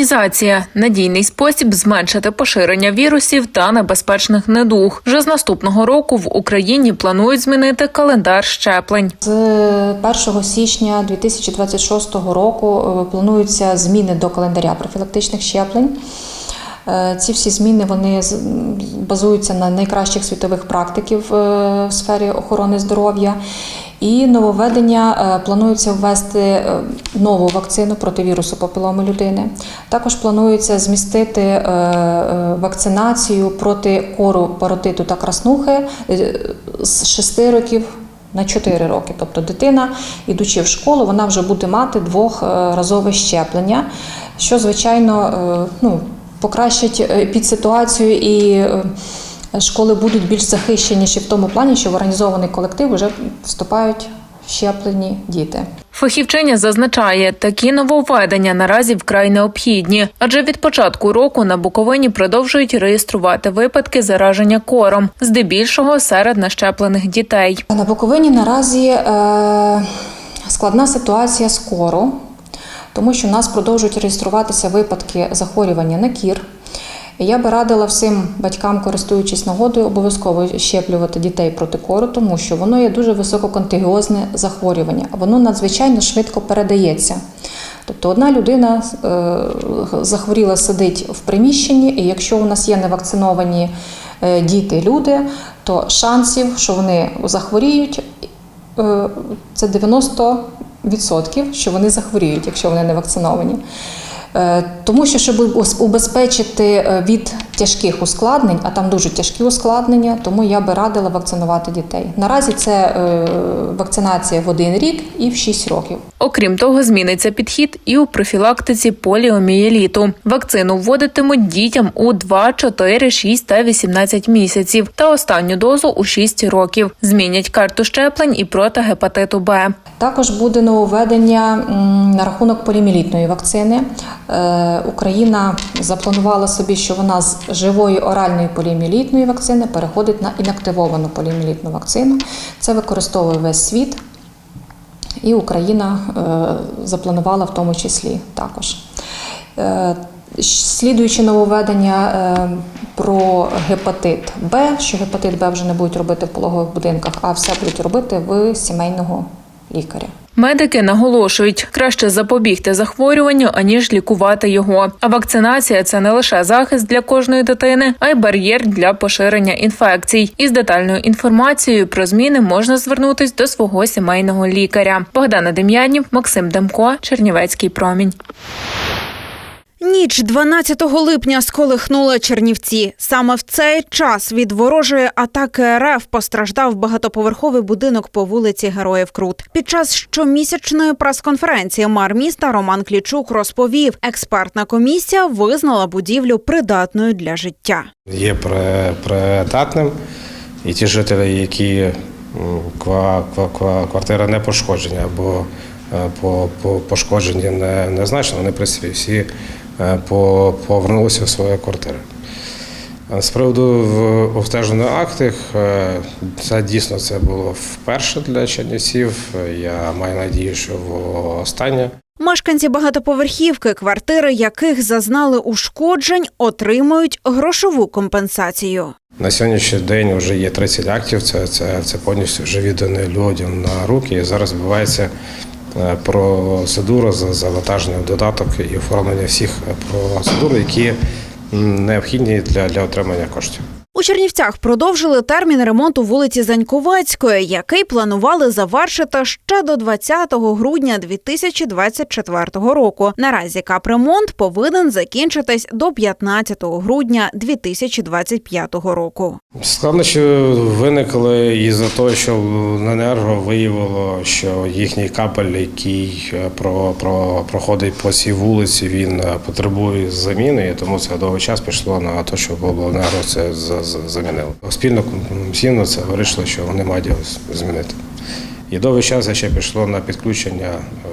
Імунізація надійний спосіб зменшити поширення вірусів та небезпечних недуг. Вже з наступного року в Україні планують змінити календар щеплень. З 1 січня 2026 року е, плануються зміни до календаря профілактичних щеплень. Е, Ці всі зміни вони базуються на найкращих світових практиків е, в сфері охорони здоров'я. І нововведення е, планується ввести нову вакцину проти вірусу папіломи людини. Також планується змістити вакцинацію проти кору паротиту та краснухи з 6 років на 4 роки. Тобто дитина, ідучи в школу, вона вже буде мати двохразове щеплення, що, звичайно, ну, покращить е, підситуацію і е, школи будуть більш захищеніші в тому плані, що в організований колектив вже вступають щеплені діти. Фахівчиня зазначає, такі нововведення наразі вкрай необхідні, адже від початку року на Буковині продовжують реєструвати випадки зараження кором, здебільшого серед нещеплених дітей. На Буковині наразі е, складна ситуація з кору, тому що в нас продовжують реєструватися випадки захворювання на кір. Я би радила всім батькам, користуючись нагодою, обов'язково щеплювати дітей проти кору, тому що воно є дуже висококонтагіозне захворювання, воно надзвичайно швидко передається. Тобто одна людина е, захворіла, сидить в приміщенні, і якщо у нас є невакциновані е, діти, люди, то шансів, що вони захворіють, е, це 90%, що вони захворіють, якщо вони не вакциновані. Е, Тому що, щоб убезпечити е, від тяжких ускладнень, а там дуже тяжкі ускладнення, тому я би радила вакцинувати дітей. Наразі це е, вакцинація в один рік і в 6 років. Окрім того, зміниться підхід і у профілактиці поліомієліту. Вакцину вводитимуть дітям у 2, 4, 6 та 18 місяців та останню дозу у 6 років. Змінять карту щеплень і проти гепатиту Б. Також буде нововведення на рахунок полімілітної вакцини. Е, Україна запланувала собі, що вона з живої оральної поліоміелітної вакцини переходить на інактивовану поліоміелітну вакцину. Це використовує весь світ, і Україна е, запланувала в тому числі також. Е, Слідуючи нововведення е, про гепатит Б, що гепатит Б вже не будуть робити в пологових будинках, а все будуть робити в сімейного лікаря. Медики наголошують, краще запобігти захворюванню, аніж лікувати його. А вакцинація це не лише захист для кожної дитини, а й бар'єр для поширення інфекцій. Із детальною інформацією про зміни можна звернутись до свого сімейного лікаря. Богдана Дем'янів, Максим Демко, Чернівецький промінь. Ніч 12 липня сколихнула Чернівці. Саме в цей час від ворожої атаки РФ постраждав багатоповерховий будинок по вулиці Героїв Крут. Під час щомісячної прес-конференції мер міста Роман Клічук розповів, експертна комісія визнала будівлю придатною для життя. є при- придатним, і ті жителі, які ква, ква, ква, квартира не пошкоджені або по, по пошкоджені не, незначно, вони в всі е, по, повернулися в свої квартири. З приводу обстежених актів, е, це дійсно це було вперше для Чернівців. Я маю надію, що в останнє. Мешканці багатоповерхівки, квартири яких зазнали ушкоджень, отримують грошову компенсацію. На сьогоднішній день вже є 30 актів. Це, це, це повністю вже віддані людям на руки. І зараз відбувається е, з завантаженням завантаження додаток і оформлення всіх е, процедур, які необхідні для, для отримання коштів. У Чернівцях продовжили термін ремонту вулиці Заньковецької, який планували завершити ще до 20 грудня 2024 року. Наразі капремонт повинен закінчитись до 15 грудня 2025 року. Складнощі виникли із-за того, що енерго виявило, що їхній капель, який е, про, про, проходить по цій вулиці, він е, потребує заміни, тому це довгий час пішло на те, щоб обленерго це за- за- замінило. Спільно комісійно це вирішили, що вони мають його змінити. І довгий час ще пішло на підключення е,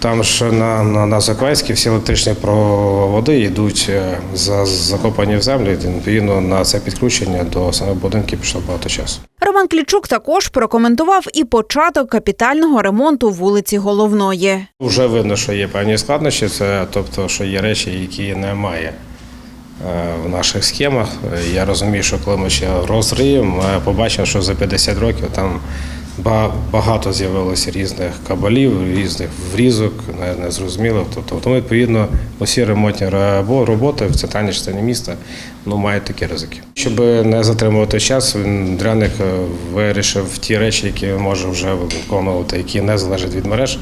Там ж на, на, на Заквайській всі електричні проводи йдуть е, за закопані в землю. Відповідно, на це підключення до самих будинків пішло багато часу. Роман Клічук також прокоментував і початок капітального ремонту вулиці Головної. Вже видно, що є певні складнощі, це тобто, що є речі, які немає в наших схемах. Е, Я розумію, що коли ми ще розриємо, ми побачимо, що за 50 років там багато з'явилося різних кабелів, різних врізок, не- незрозуміло. Тобто, тому, відповідно, усі ремонтні роботи в центральній частині міста ну, мають такі ризики. Щоб не затримувати час, дряник е, вирішив ті речі, які може вже виконувати, які не залежать від мереж,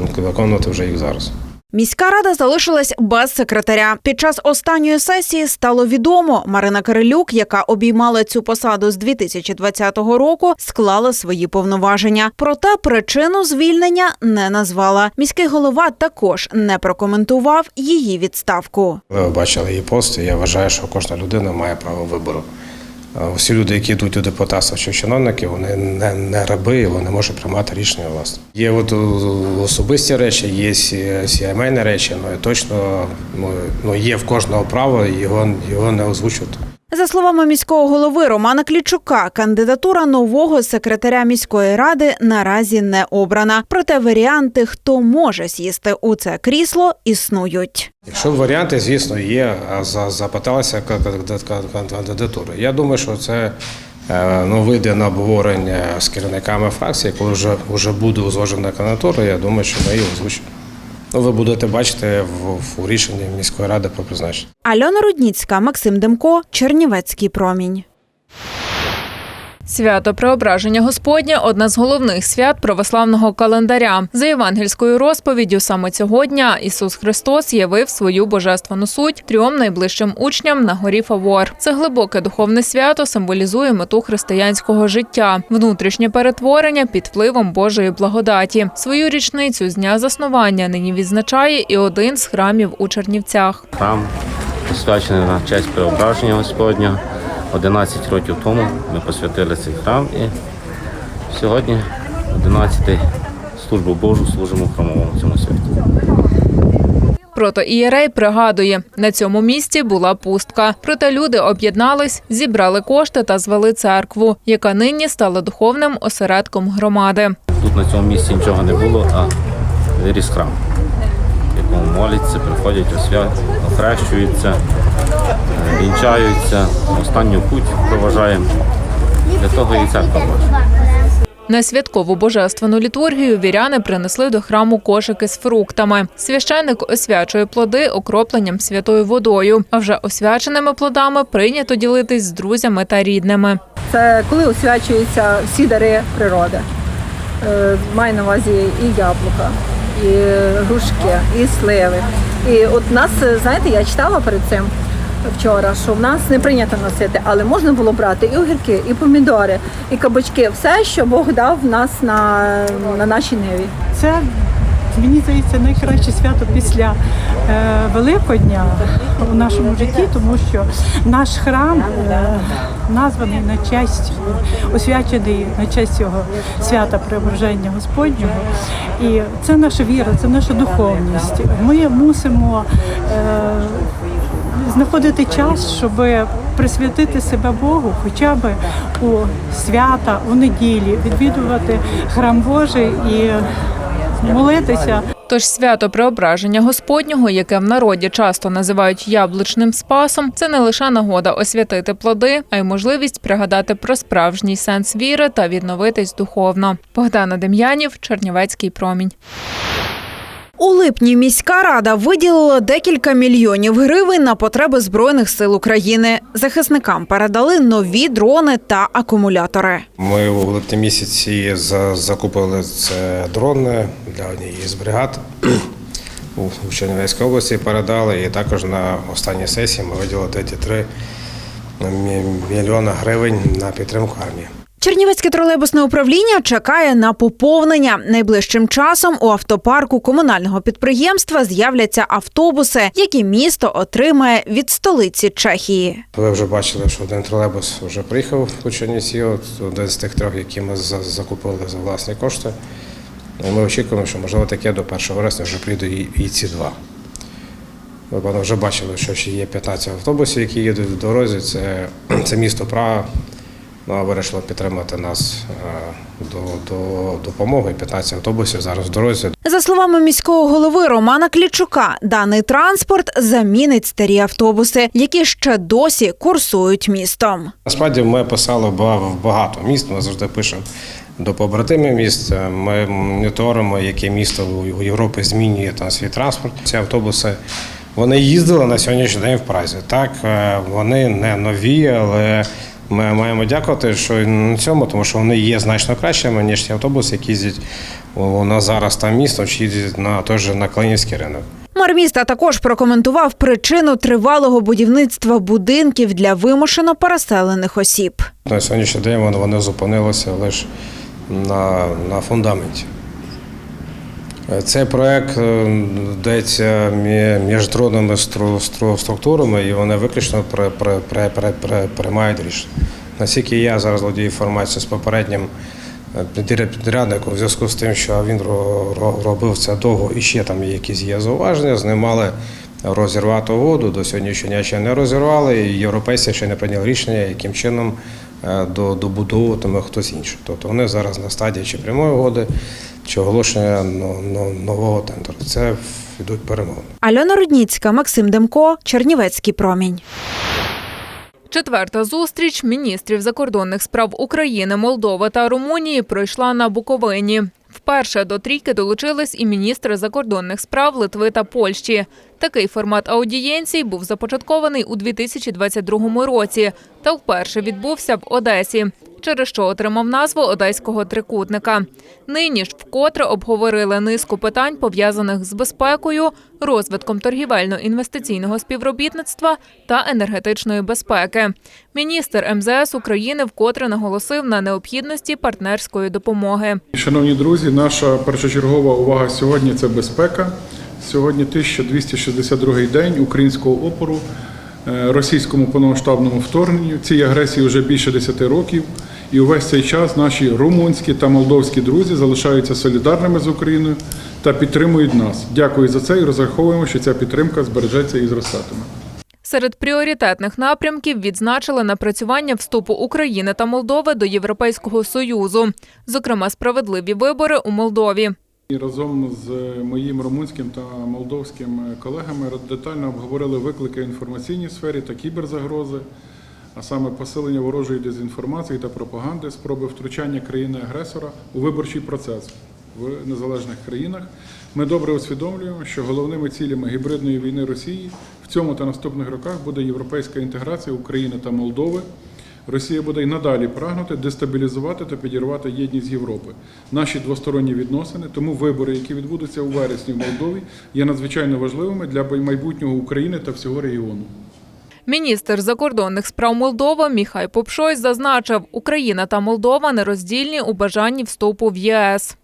ну, виконувати вже їх зараз. Міська рада залишилась без секретаря. Під час останньої сесії стало відомо, Марина Кирилюк, яка обіймала цю посаду з 2020 року, склала свої повноваження. Проте причину звільнення не назвала. Міський голова також не прокоментував її відставку. Ви бачили її пост, і я вважаю, що кожна людина має право вибору. А Всі люди, які йдуть у депутатство чи чиновники, вони не, не раби, вони можуть приймати рішення власне. Є от особисті речі, є сімейні речі, ну і точно ну, ну, є в кожного право його, його не озвучувати. За словами міського голови Романа Клічука, кандидатура нового секретаря міської ради наразі не обрана. Проте варіанти, хто може сісти у це крісло, існують. Якщо варіанти, звісно, є, а за- запиталися ка- ка- ка- ка- кандидатури. Я думаю, що це е, ну, вийде на обговорення з керівниками фракції, коли вже, вже буде узгоджена кандидатура, я думаю, що ми її озвучимо. Ви будете бачити в, в рішенні міської ради про призначення. Альона Рудніцька, Максим Демко, Чернівецький промінь. Свято Преображення Господня одне з головних свят православного календаря. За євангельською розповіддю, саме цього дня Ісус Христос явив свою божественну суть трьом найближчим учням на горі Фавор. Це глибоке духовне свято символізує мету християнського життя, внутрішнє перетворення під впливом Божої благодаті. Свою річницю з дня заснування нині відзначає і один з храмів у Чернівцях. Храм посвячений на честь преображення Господня. 11 років тому ми посвятили цей храм і сьогодні 11 службу Божу служимо в храмовому цьому святі. Протоієрей пригадує, на цьому місці була пустка. Проте люди об'єднались, зібрали кошти та звели церкву, яка нині стала духовним осередком громади. Тут на цьому місці нічого не було, а виріс храм, в якому моляться, приходять у свят, охрещуються, вінчаються, останню путь проважаємо. Для того і церква Божа. На святкову божественну літургію віряни принесли до храму кошики з фруктами. Священник освячує плоди окропленням святою водою. А вже освяченими плодами прийнято ділитись з друзями та рідними. Це коли освячуються всі дари природи. Е, Маю на увазі і яблука, і грушки, і сливи. І от нас, знаєте, я читала перед цим вчора, що в нас не прийнято носити, але можна було брати і огірки, і помідори, і кабачки, все, що Бог дав нас на, на нашій ниві. Це мені здається найкраще свято після е, Великодня у нашому житті, тому що наш храм е, названий на честь, освячений на честь цього свята Преображення Господнього. І це наша віра, це наша духовність. Ми мусимо е, знаходити час, щоб присвятити себе Богу, хоча б у свята, у неділі, відвідувати храм Божий і молитися. Тож свято преображення Господнього, яке в народі часто називають яблучним спасом, це не лише нагода освятити плоди, а й можливість пригадати про справжній сенс віри та відновитись духовно. Богдана Дем'янів, Чернівецький промінь. У липні міська рада виділила декілька мільйонів гривень на потреби збройних сил України. Захисникам передали нові дрони та акумулятори. Ми у липні місяці закупили це дрони для однієї з бригад у Чернівецькій області. Передали і також на останній сесії ми виділили 3 мільйона гривень на підтримку армії. Чернівецьке тролейбусне управління чекає на поповнення. Найближчим часом у автопарку комунального підприємства з'являться автобуси, які місто отримає від столиці Чехії. Ви вже бачили, що один тролейбус вже приїхав у Чернівці, от один з тих трьох, які ми закупили за власні кошти. Ми очікуємо, що можливо таке до 1 вересня вже прийдуть і, ці два. Певно, вже бачили, що ще є 15 автобусів, які їдуть в дорозі. Це, це місто Прага. Ну, а вирішило підтримати нас е, до, до допомоги. 15 автобусів зараз в дорозі. За словами міського голови Романа Клічука, даний транспорт замінить старі автобуси, які ще досі курсують містом. Насправді ми писали багато міст. Ми завжди пишемо до побратимів міст. Ми моніторимо, яке місто у Європі змінює там свій транспорт. Ці автобуси вони їздили на сьогоднішній день в Празі. Так, е, вони не нові, але ми маємо дякувати, що на цьому, тому що вони є значно кращими, ніж ті автобуси, які їздять у нас зараз там місто, чи їздять на той же на Клинівський ринок. Мер міста також прокоментував причину тривалого будівництва будинків для вимушено переселених осіб. На сьогоднішній день вони зупинилися лише на, на фундаменті. Е, Цей проект е, йдеться мі- між трудними стру- стру- структурами, і вони виключно при- при- при- при- при- приймають рішення. Наскільки я зараз володію інформацією з попереднім е, підрядником, в зв'язку з тим, що він ро- ро- робив це довго і ще там якісь є зауваження, з ним мали розірвати угоду. До сьогоднішнього дня ще не розірвали, і європейці ще не прийняли рішення, яким чином добудовуватиме хтось інший. Тобто вони зараз на стадії чи прямої угоди, чи оголошення но- но- нового тендеру. Це йдуть перемовини. Альона Рудніцька, Максим Демко, Чернівецький промінь. Четверта зустріч міністрів закордонних справ України, Молдови та Румунії пройшла на Буковині. Вперше до трійки долучились і міністри закордонних справ Литви та Польщі. Такий формат аудієнцій був започаткований у 2022 році та вперше відбувся в Одесі, через що отримав назву Одеського трикутника. Нині ж вкотре обговорили низку питань, пов'язаних з безпекою, розвитком торгівельно-інвестиційного співробітництва та енергетичної безпеки. Міністр МЗС України вкотре наголосив на необхідності партнерської допомоги. Шановні друзі, наша першочергова увага сьогодні це безпека. Сьогодні 1262 день українського опору е, російському повномасштабному вторгненню. Цій агресії вже більше 10 років. І увесь цей час наші румунські та молдовські друзі залишаються солідарними з Україною та підтримують нас. Дякую за це і розраховуємо, що ця підтримка збережеться і зростатиме. Серед пріоритетних напрямків відзначили напрацювання вступу України та Молдови до Європейського союзу, зокрема справедливі вибори у Молдові. І разом з моїм румунським та молдовським колегами детально обговорили виклики в інформаційній сфері та кіберзагрози, а саме посилення ворожої дезінформації та пропаганди, спроби втручання країни-агресора у виборчий процес в незалежних країнах. Ми добре усвідомлюємо, що головними цілями гібридної війни Росії в цьому та наступних роках буде європейська інтеграція України та Молдови. Росія буде й надалі прагнути дестабілізувати та підірвати єдність Європи. Наші двосторонні відносини, тому вибори, які відбудуться у вересні в Молдові, є надзвичайно важливими для майбутнього України та всього регіону. Міністр закордонних справ Молдови Міхай Попшой зазначив, Україна та Молдова нероздільні у бажанні вступу в ЄС.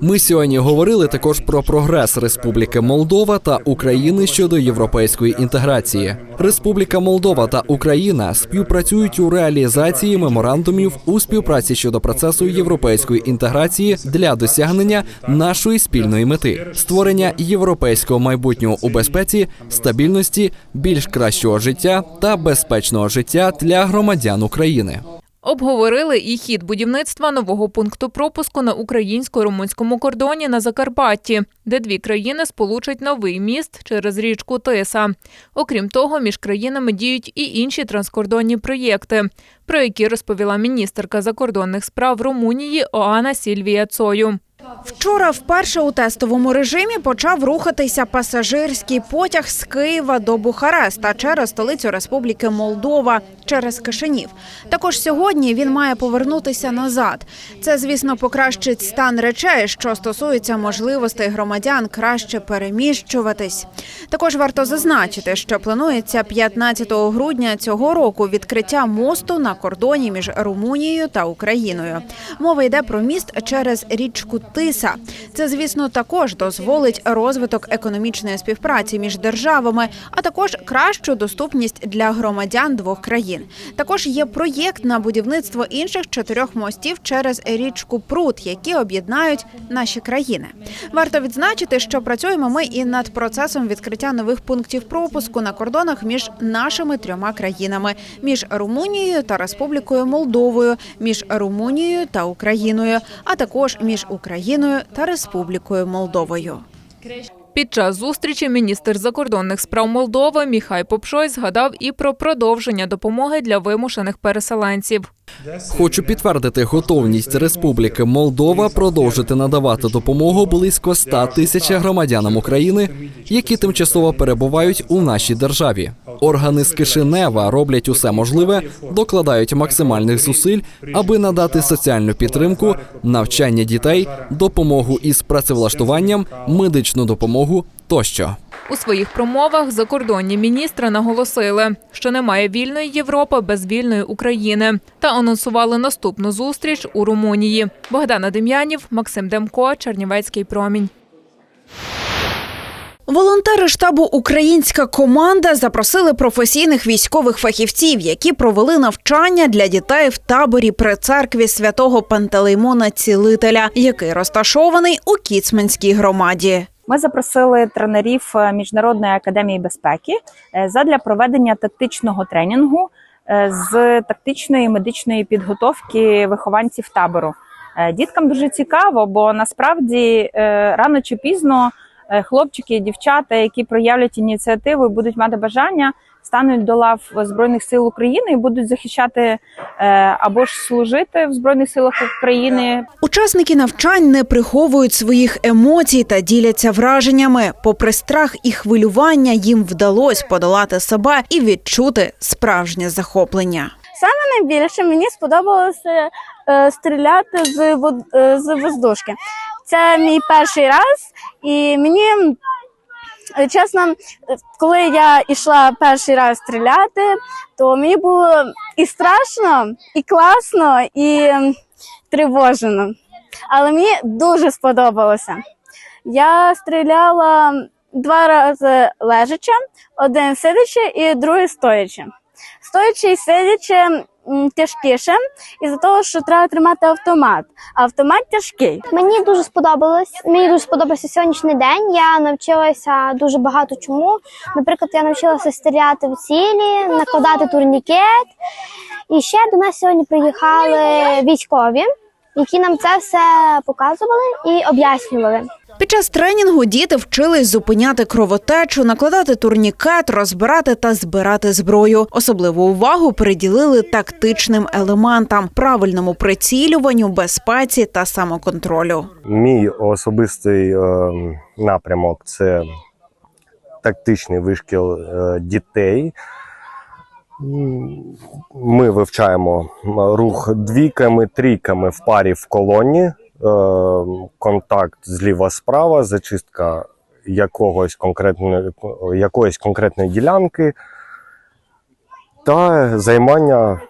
Ми сьогодні говорили також про прогрес Республіки Молдова та України щодо європейської інтеграції. Республіка Молдова та Україна співпрацюють у реалізації меморандумів у співпраці щодо процесу європейської інтеграції для досягнення нашої спільної мети створення європейського майбутнього у безпеці, стабільності, більш кращого життя та безпечного життя для громадян України. Обговорили і хід будівництва нового пункту пропуску на українсько-румунському кордоні на Закарпатті, де дві країни сполучать новий міст через річку Тиса. Окрім того, між країнами діють і інші транскордонні проєкти, про які розповіла міністерка закордонних справ Румунії Оана Сільвія Цою. Вчора вперше у тестовому режимі почав рухатися пасажирський потяг з Києва до Бухареста через столицю Республіки Молдова через Кишинів. Також сьогодні він має повернутися назад. Це, звісно, покращить стан речей, що стосується можливостей громадян краще переміщуватись. Також варто зазначити, що планується 15 грудня цього року відкриття мосту на кордоні між Румунією та Україною. Мова йде про міст через річку ТИСА. Це, звісно, також дозволить розвиток економічної співпраці між державами, а також кращу доступність для громадян двох країн. Також є проєкт на будівництво інших чотирьох мостів через річку Прут, які об'єднають наші країни. Варто відзначити, що працюємо ми і над процесом відкриття нових пунктів пропуску на кордонах між нашими трьома країнами: між Румунією та Республікою Молдовою, між Румунією та Україною, а також між Україною та Республікою Молдовою. Під час зустрічі міністр закордонних справ Молдови Міхай Попшой згадав і про продовження допомоги для вимушених переселенців. Хочу підтвердити готовність Республіки Молдова продовжити надавати допомогу близько 100 тисячам громадянам України, які тимчасово перебувають у нашій державі. Органи з Кишинева роблять усе можливе, докладають максимальних зусиль, аби надати соціальну підтримку, навчання дітей, допомогу із працевлаштуванням, медичну допомогу тощо. У своїх промовах закордонні міністри наголосили, що немає вільної Європи без вільної України, та анонсували наступну зустріч у Румунії. Богдана Дем'янів, Максим Демко, Чернівецький промінь. Волонтери штабу Українська команда запросили професійних військових фахівців, які провели навчання для дітей в таборі при церкві святого Пантелеймона Цілителя, який розташований у Кіцманській громаді. Ми запросили тренерів е, Міжнародної академії безпеки е, задля проведення тактичного тренінгу е, з тактичної медичної підготовки вихованців табору. Діткам дуже цікаво, бо насправді рано чи пізно хлопчики і дівчата, які проявлять ініціативу і будуть мати бажання, стануть до лав Збройних сил України і будуть захищати е, або ж служити в Збройних силах України, Учасники навчань не приховують своїх емоцій та діляться враженнями. Попри страх і хвилювання, їм вдалося подолати себе і відчути справжнє захоплення. Саме найбільше мені сподобалося е, стріляти з, е, з воздушки. Це мій перший раз, і мені е, чесно, е, коли я йшла перший раз стріляти, то мені було і страшно, і класно, і м, тривожено. Але мені дуже сподобалося. Я стріляла два рази лежачи, один сидячи і другий стоячи. Стоячи і сидячи тяжкіше, із-за того, що треба тримати автомат. Автомат тяжкий. Мені дуже сподобалось. Мені дуже сподобався сьогоднішній день. Я навчилася дуже багато чому. Наприклад, я навчилася стріляти в цілі, накладати турнікет. І ще до нас сьогодні приїхали військові, які нам це все показували і об'яснювали. Під час тренінгу діти вчились зупиняти кровотечу, накладати турнікет, розбирати та збирати зброю. Особливу увагу приділили тактичним елементам, правильному прицілюванню, безпеці та самоконтролю. Мій особистий е, напрямок це тактичний вишкіл е, дітей. Ми вивчаємо рух двійками, трійками в парі в колоні, контакт зліва-справа, зачистка якогось конкретної, якоїсь конкретної ділянки та займання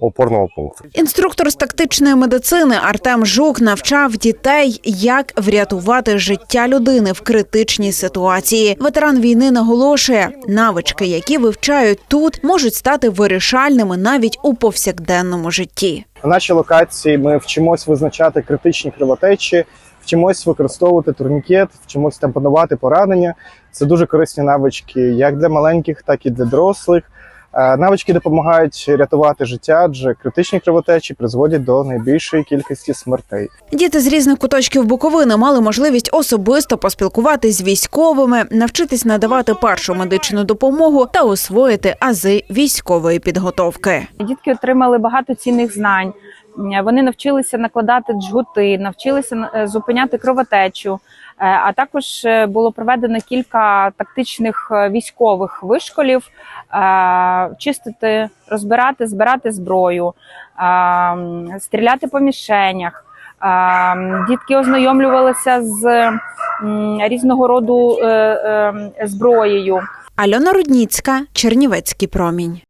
опорного пункту. Інструктор з тактичної медицини Артем Жук навчав дітей, як врятувати життя людини в критичній ситуації. Ветеран війни наголошує, навички, які вивчають тут, можуть стати вирішальними навіть у повсякденному житті. На нашій локації ми вчимось визначати критичні кровотечі, вчимось використовувати турнікет, вчимось тампонувати поранення. Це дуже корисні навички як для маленьких, так і для дорослих. Е, Навички допомагають рятувати життя, адже критичні кровотечі призводять до найбільшої кількості смертей. Діти з різних куточків Буковини мали можливість особисто поспілкуватись з військовими, навчитись надавати першу медичну допомогу та освоїти ази військової підготовки. Дітки отримали багато цінних знань. М, Вони навчилися накладати джгути, навчилися е, зупиняти кровотечу. Е, А також е, було проведено кілька тактичних е, військових вишколів, е, чистити, розбирати, збирати зброю, е, стріляти по мішенях. Е, Дітки ознайомлювалися з різного роду е, е, зброєю. Альона Рудніцька, Чернівецький промінь.